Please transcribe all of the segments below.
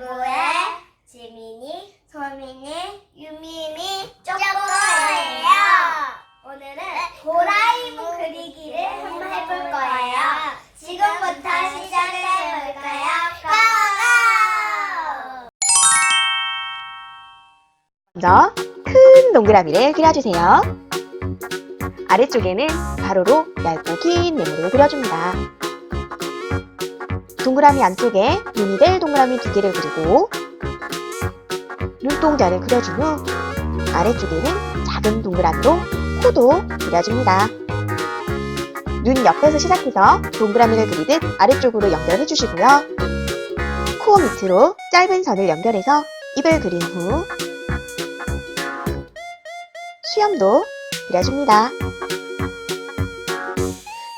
유부의 지민이, 소민이, 유민이, 쪼꼬예요. 오늘은 도라에몽 그리기를 한번 해볼 거예요. 지금부터 시작해 볼까요? 고고! 먼저 큰 동그라미를 그려주세요. 아래쪽에는 가로로 얇고 긴 네모를 그려줍니다. 동그라미 안쪽에 눈이 될 동그라미 두 개를 그리고 눈동자를 그려준 후 아래쪽에는 작은 동그라미로 코도 그려줍니다. 눈 옆에서 시작해서 동그라미를 그리듯 아래쪽으로 연결해 주시고요. 코 밑으로 짧은 선을 연결해서 입을 그린 후 수염도 그려줍니다.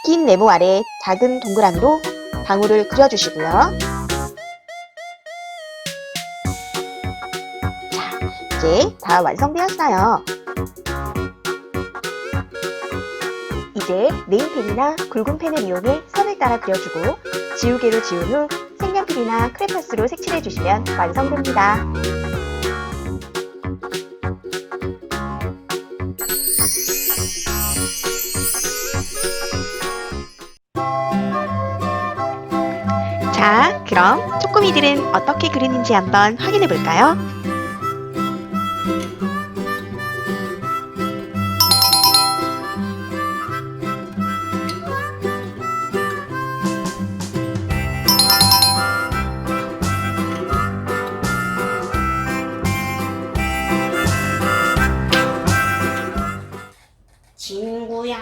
긴 네모 아래 작은 동그라미로 방울을 그려주시고요. 자, 이제 다 완성되었어요. 이제 네임펜이나 굵은 펜을 이용해 선을 따라 그려주고 지우개로 지운 후 색연필이나 크레파스로 색칠해주시면 완성됩니다. 자, 그럼 쪼꼬미들은 어떻게 그리는지 한번 확인해 볼까요? 친구야.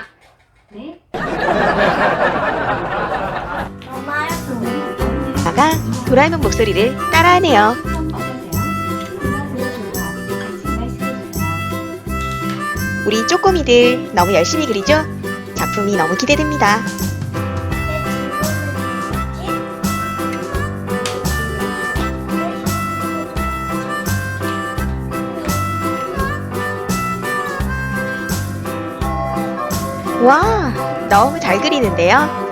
네? 아가 도라에몽 목소리를 따라하네요. 우리 쪼꼬미들 너무 열심히 그리죠? 작품이 너무 기대됩니다. 와, 너무 잘 그리는데요?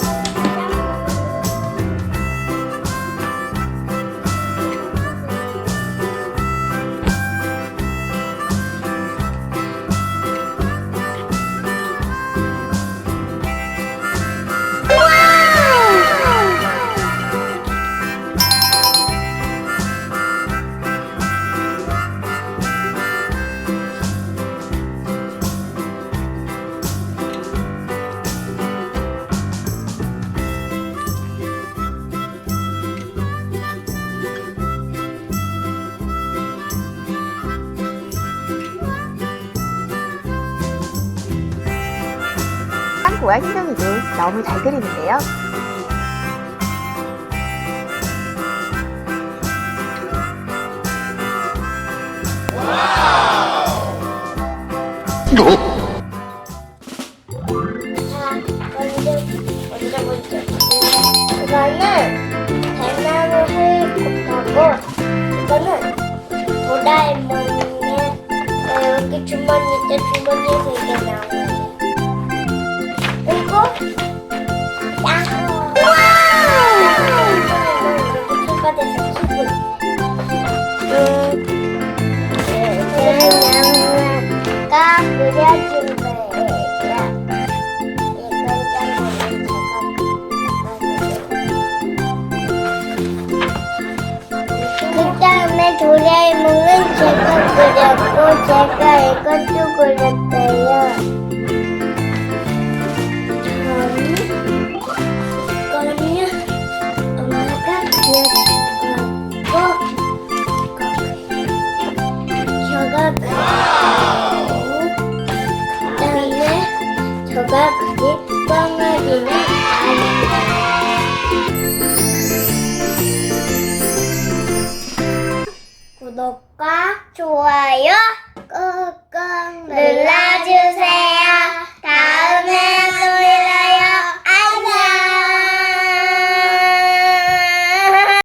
고와 흰둥이도 너무 잘 그리는데요. 먼저. 이거는 어, 여기 주머니 있죠? 주머니에서 이게 나와요. 대나무가 그려진 거예요. 그 다음에 도라에몽은 제가 그렸고 제가 이것도 그렸어요. 이거는 엄마가 그렸고 저가 그렸고 그린 뻥어리는 아이예